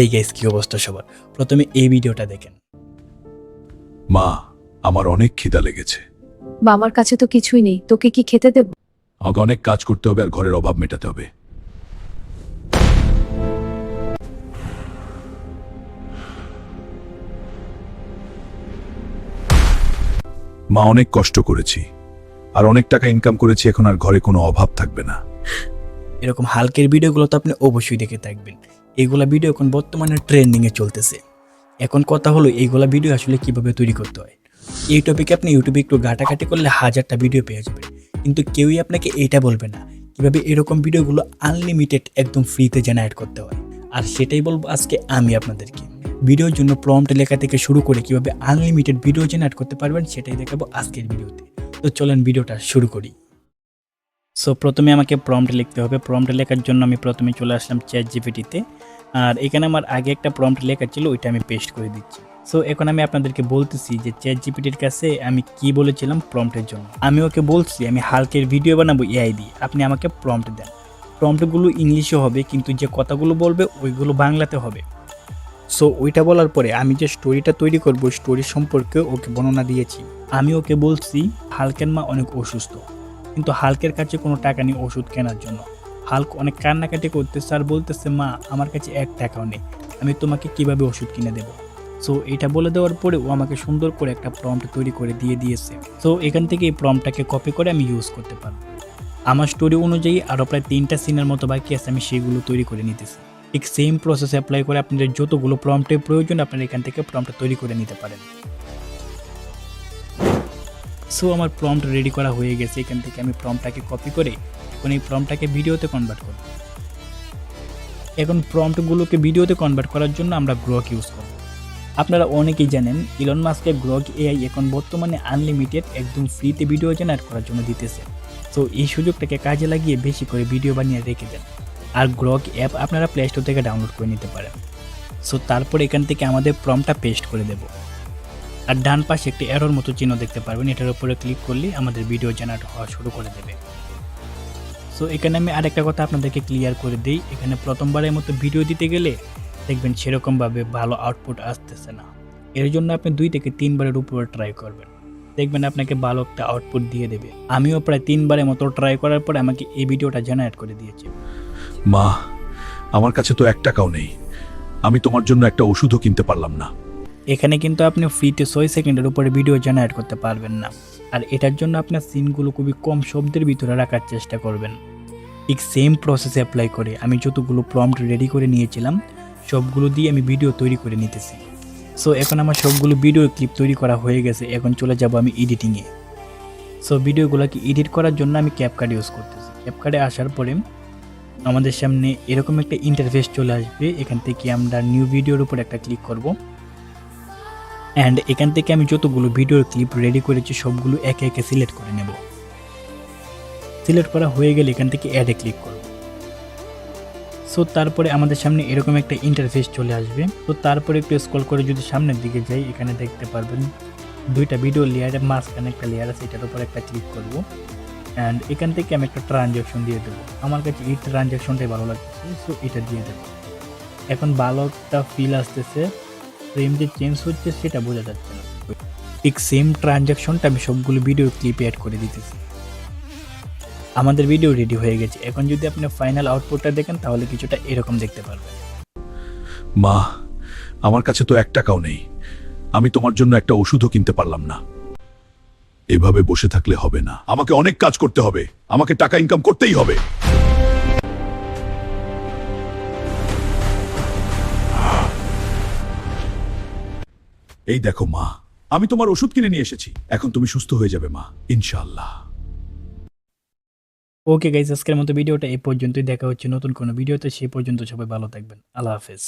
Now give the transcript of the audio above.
এই গেস কি অবস্থা সবার? প্রথমে এই ভিডিওটা দেখেন। মা আমার অনেক খিদা লেগেছে। মামার কাছে তো কিছুই নেই তোকে কি খেতে দেব? আমাকে অনেক কাজ করতে হবে আর ঘরের অভাব মেটাতে হবে। মা অনেক কষ্ট করেছি। আর অনেক টাকা ইনকাম করেছি এখন আর ঘরে কোনো অভাব থাকবে না। এরকম হালকের ভিডিওগুলো তো আপনি অবশ্যই দেখে থাকবেন। এইগুলা ভিডিও এখন বর্তমানে ট্রেন্ডিংয়ে চলতেছে। এখন কথা হলো, এইগুলা ভিডিও আসলে কীভাবে তৈরি করতে হয়? এই টপিকে আপনি ইউটিউবে একটু ঘাটাঘাটি করলে হাজারটা ভিডিও পেয়ে যাবেন। কিন্তু কেউই আপনাকে এইটা বলবে না, কীভাবে এরকম ভিডিওগুলো আনলিমিটেড একদম ফ্রিতে জেনারেট করতে হয়। আর সেটাই বলব আজকে আমি আপনাদেরকে। ভিডিওর জন্য প্রম্পট লেখা থেকে শুরু করে কীভাবে আনলিমিটেড ভিডিও জেনারেট করতে পারবেন, সেটাই দেখাবো আজকের ভিডিওতে তো চলেন ভিডিওটা শুরু করি। সো প্রথমে আমাকে প্রম্পট লিখতে হবে। প্রম্পট লেখার জন্য আমি প্রথমে চলে আসলাম চ্যাট জিপিটিতে আর এখানে আমার আগে একটা প্রম্পট লেখা ছিল, ওইটা আমি পেস্ট করে দিচ্ছি। সো এখন আমি আপনাদেরকে বলতেছি যে চ্যাট জিপিটির কাছে আমি কি বলেছিলাম প্রম্পটের জন্য। আমি ওকে বলছি, আমি হালকের ভিডিও বানাবো এআই দিয়ে। আপনি আমাকে প্রম্পট দেন। প্রম্পটগুলো ইংলিশে হবে, কিন্তু যে কথাগুলো বলবে, ওইগুলো বাংলাতে হবে। সো ওইটা বলার পরে আমি যে স্টোরিটা তৈরি করব স্টোরি সম্পর্কে ওকে বর্ণনা দিয়েছি। আমি ওকে বলছি, হালকের মা অনেক অসুস্থ। কিন্তু হালকের কাছে কোনো টাকা নেই ওষুধ কেনার জন্য। হালক অনেক কান্নাকাটি করতেছে আর বলতেছে, মা, আমার কাছে এক টাকাও নেই, আমি তোমাকে কীভাবে ওষুধ কিনে দেবো? সো এটা বলে দেওয়ার পরে ও আমাকে সুন্দর করে একটা প্রম্পট তৈরি করে দিয়ে দিয়েছে। সো এখান থেকে এই প্রম্পটটাকে কপি করে আমি ইউজ করতে পারব। আমার স্টোরি অনুযায়ী আরও প্রায় তিনটা সিনের মতো বাকি আছে, আমি সেগুলো তৈরি করে নিতেছি। ঠিক সেম প্রসেস অ্যাপ্লাই করে আপনাদের যতগুলো প্রম্পটের প্রয়োজন, আপনারা এখান থেকে প্রম্পট তৈরি করে নিতে পারেন। সো আমার প্রম্পট রেডি করা হয়ে গেছে। এখান থেকে আমি প্রম্পটটাকে কপি করে এখন এই প্রম্পটটাকে ভিডিওতে কনভার্ট করব। এখন প্রম্পটগুলোকে ভিডিওতে কনভার্ট করার জন্য আমরা গ্রক ইউজ করব। আপনারা অনেকেই জানেন ইলন মাস্কের গ্রক এআই এখন বর্তমানে আনলিমিটেড একদম ফ্রিতে ভিডিও জেনারেট করার জন্য দিতেছে। তো এই সুযোগটাকে কাজে লাগিয়ে বেশি করে ভিডিও বানিয়ে রেখে দেন। আর গ্রক অ্যাপ আপনারা প্লে স্টোর থেকে ডাউনলোড করে নিতে পারেন। সো তারপর এখান থেকে আমাদের প্রমটা পেস্ট করে দেবো। আর ডান পাশে একটি অ্যারোর মতো চিহ্ন দেখতে পারবেন। এটার উপরে ক্লিক করলেই আমাদের ভিডিও জেনারেট হওয়া শুরু করে দেবে। সো এখানে আমি আরেকটা কথা আপনাদেরকে ক্লিয়ার করে দিই। এখানে প্রথমবারের মতো ভিডিও দিতে গেলে দেখবেন সেরকমভাবে ভালো আউটপুট আসতেছে না। এর জন্য আপনি দুই থেকে তিনবারের উপরে ট্রাই করবেন। দেখবেন আপনাকে ভালো একটা আউটপুট দিয়ে দেবে। আমিও প্রায় তিনবারের মতো ট্রাই করার পরে আমাকে এই ভিডিওটা জেনারেট করে দিয়েছে। মা, আমার কাছে তো এক টাকাও নেই। আমি তোমার জন্য একটা ওষুধও কিনতে পারলাম না। এখানে কিন্তু আপনি ফ্রিতে ছয় সেকেন্ডের উপরে ভিডিও জেনারেট করতে পারবেন না। আর এটার জন্য আপনার সিনগুলো খুবই কম শব্দের ভিতরে রাখার চেষ্টা করবেন। ঠিক সেম প্রসেস অ্যাপ্লাই করে আমি যতগুলো প্রম্পট রেডি করে নিয়েছিলাম, সবগুলো দিয়ে আমি ভিডিও তৈরি করে নিতেছি। সো এখন আমার সবগুলো ভিডিও ক্লিপ তৈরি করা হয়ে গেছে, এখন চলে যাব আমি এডিটিংয়ে সো ভিডিওগুলোকে এডিট করার জন্য আমি ক্যাপকার্ড ইউজ করতেছি। ক্যাপকার্ডে আসার পরে আমাদের সামনে এরকম একটা ইন্টারফেস চলে আসবে, এখান থেকে আমরা নিউ ভিডিওর উপর একটা ক্লিক করব। অ্যান্ড এখান থেকে আমি যতগুলো ভিডিওর ক্লিপ রেডি করেছি, সবগুলো একে একে সিলেক্ট করে নেব। সিলেক্ট করা হয়ে গেলে এখান থেকে অ্যাডে ক্লিক করব। সো তারপরে আমাদের সামনে এরকম একটা ইন্টারফেস চলে আসবে। তো তারপরে একটু স্ক্রল করে যদি সামনের দিকে যাই, এখানে দেখতে পারবেন দুইটা ভিডিও লেয়ারের মাঝখানে একটা লেয়ার আছে, এটার উপর একটা ক্লিক করব। অ্যান্ড এখান থেকে আমি একটা ট্রানজ্যাকশন দিয়ে দেবো। আমার কাছে এই ট্রানজ্যাকশনটাই ভালো লাগছে সো এটা দিয়ে দেবো। এখন ভালো একটা ফিল আসতেছে। ফ্রেম যে চেঞ্জ হচ্ছে, সেটা বোঝা যাচ্ছে না। ঠিক সেম ট্রানজ্যাকশনটা আমি সবগুলো ভিডিও ক্লিপে অ্যাড করে দিতেছি। আমাদের ভিডিও রেডি হয়ে গেছে। এখন যদি আপনি ফাইনাল আউটপুটটা দেখেন, তাহলে কিছুটা এরকম দেখতে পারবেন। মা, আমার কাছে তো এক টাকাও নেই। আমি তোমার জন্য একটা ওষুধও কিনতে পারলাম না। এভাবে বসে থাকলে হবে না। আমাকে অনেক কাজ করতে হবে। আমাকে টাকা ইনকাম করতেই হবে। এই দেখো মা, আমি তোমার ওষুধ কিনে নিয়ে এসেছি। এখন তুমি সুস্থ হয়ে যাবে মা ইনশাল্লাহ ওকে গাইজ আজকের মতো ভিডিওটা এই পর্যন্তই। দেখা হচ্ছে নতুন কোনো ভিডিওতে সেই পর্যন্ত সবাই ভালো থাকবেন। আল্লাহ হাফেজ।